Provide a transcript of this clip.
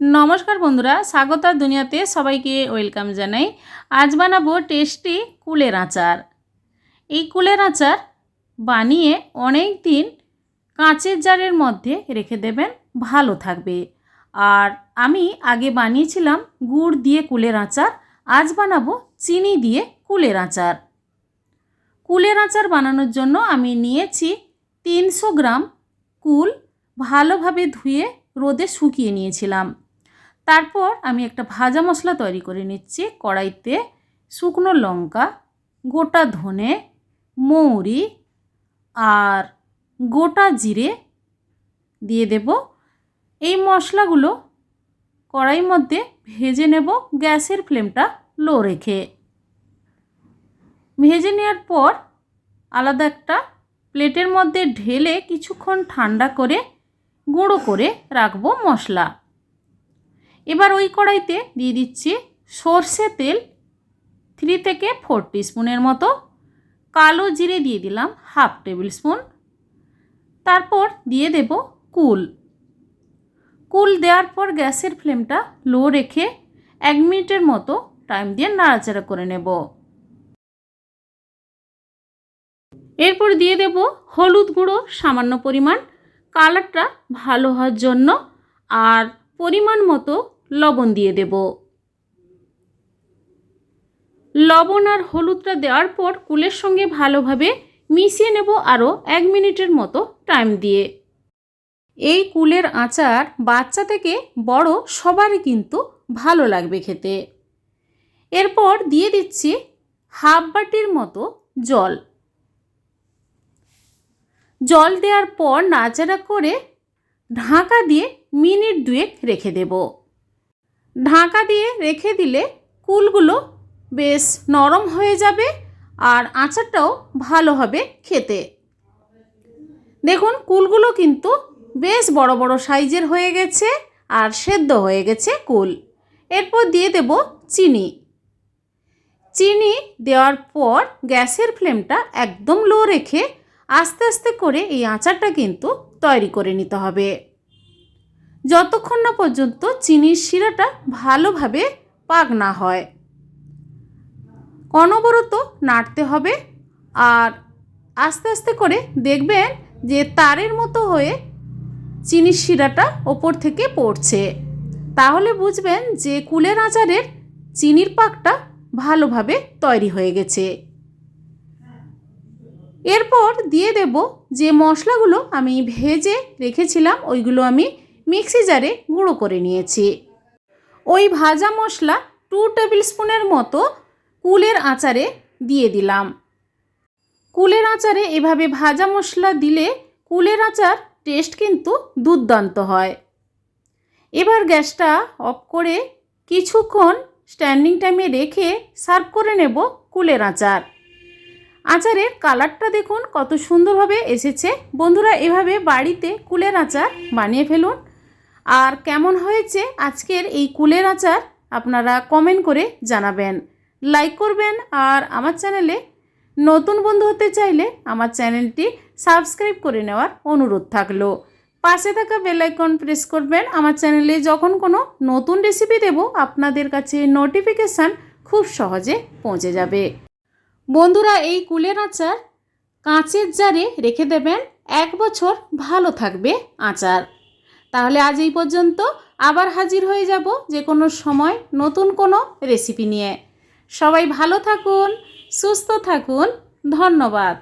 নমস্কার বন্ধুরা, স্বাগতা দুনিয়াতে সবাইকে ওয়েলকাম জানাই। আজ বানাবো টেস্টি কুলের আচার। এই কুলের আচার বানিয়ে অনেক দিন কাঁচের জারের মধ্যে রেখে দেবেন, ভালো থাকবে। আর আমি আগে বানিয়েছিলাম গুড় দিয়ে কুলের আচার, আজ বানাবো চিনি দিয়ে কুলের আচার। কুলের আচার বানানোর জন্য আমি নিয়েছি তিনশো গ্রাম কুল ভালোভাবে ধুয়ে রোদে শুকিয়ে নিয়েছিলাম। তারপর আমি একটা ভাজা মশলা তৈরি করে নিচ্ছি কড়াইতে শুকনো লঙ্কা, গোটা ধনে, মৌরি আর গোটা জিরে দিয়ে দেব। এই মশলাগুলো কড়াইয়ের মধ্যে ভেজে নেব গ্যাসের ফ্লেমটা লো রেখে। ভেজে নেওয়ার পর আলাদা একটা প্লেটের মধ্যে ঢেলে কিছুক্ষণ ঠান্ডা করে গুঁড়ো করে রাখব মশলা। এবার ওই কড়াইতে দিয়ে দিচ্ছি সর্ষে তেল থ্রি থেকে ফোর স্পুনের মতো। কালো জিরে দিয়ে দিলাম হাফ টেবিল স্পুন তারপর দিয়ে দেব কুল। কুল দেওয়ার পর গ্যাসের ফ্লেমটা লো রেখে এক মিনিটের মতো টাইম দিয়ে নাড়াচাড়া করে নেব। এরপর দিয়ে দেব হলুদ গুঁড়ো, সামান্য পরিমাণ। কালারটা ভালো হওয়ার জন্য আর পরিমাণ মতো লবণ দিয়ে দেব। লবণ আর হলুদটা দেওয়ার পর কুলের সঙ্গে ভালোভাবে মিশিয়ে নেব আরও এক মিনিটের মতো টাইম দিয়ে। এই কুলের আচার বাচ্চা থেকে বড় সবারই কিন্তু ভালো লাগবে খেতে। এরপর দিয়ে দিচ্ছি হাফ বাটির মতো জল। জল দেওয়ার পর নাচাড়া করে ঢাকা দিয়ে মিনিট দুয়েক রেখে দেব। ঢাকা দিয়ে রেখে দিলে কুলগুলো বেশ নরম হয়ে যাবে আর আচারটাও ভালো হবে খেতে। দেখুন, কুলগুলো কিন্তু বেশ বড় বড় সাইজের হয়ে গেছে আর সেদ্ধ হয়ে গেছে কুল। এরপর দিয়ে দেব চিনি। চিনি দেওয়ার পর গ্যাসের ফ্লেমটা একদম লো রেখে আস্তে আস্তে করে এই আচারটা কিন্তু তৈরি করে নিতে হবে। যতক্ষণ না পর্যন্ত চিনির শিরাটা ভালোভাবে পাক না হয়। অনবরত নাড়তে হবে আর আস্তে আস্তে করে দেখবেন যে তারের মতো হয়ে চিনির শিরাটা ওপর থেকে পড়ছে। তাহলে বুঝবেন যে কুলের আচারের চিনির পাকটা ভালোভাবে তৈরি হয়ে গেছে। এরপর দিয়ে দেব যে মশলাগুলো আমি ভেজে রেখেছিলাম, ওইগুলো আমি মিক্সি জারে গুঁড়ো করে নিয়েছি। ওই ভাজা মশলা টু টেবিল স্পুনের মতো কুলের আচারে দিয়ে দিলাম। কুলের আচারে এভাবে ভাজা মশলা দিলে কুলের আচার টেস্ট কিন্তু দুর্দান্ত হয়। এবার গ্যাসটা অফ করে কিছুক্ষণ স্ট্যান্ডিং টাইমে রেখে সার্ভ করে নেব কুলের আচার। আচারের কালারটা দেখুন কত সুন্দরভাবে এসেছে। বন্ধুরা, এভাবে বাড়িতে কুলের আচার বানিয়ে ফেলুন। আর কেমন হয়েছে আজকের এই কুলের আচার আপনারা কমেন্ট করে জানাবেন। লাইক করবেন আর আমার চ্যানেলে নতুন বন্ধু হতে চাইলে আমার চ্যানেলটি সাবস্ক্রাইব করে নেওয়ার অনুরোধ থাকল। পাশে থাকা বেলাইকন প্রেস করবেন। আমার চ্যানেলে যখন কোনো নতুন রেসিপি দেব, আপনাদের কাছে নোটিফিকেশান খুব সহজে পৌঁছে যাবে। বন্ধুরা, এই কুলের আচার কাঁচের জারে রেখে দেবেন। এক বছর ভালো থাকবে আচার। তাহলে আজ এই পর্যন্ত আবার হাজির হয়ে যাব যে কোনো সময় নতুন কোনো রেসিপি নিয়ে। সবাই ভালো থাকুন, সুস্থ থাকুন, ধন্যবাদ।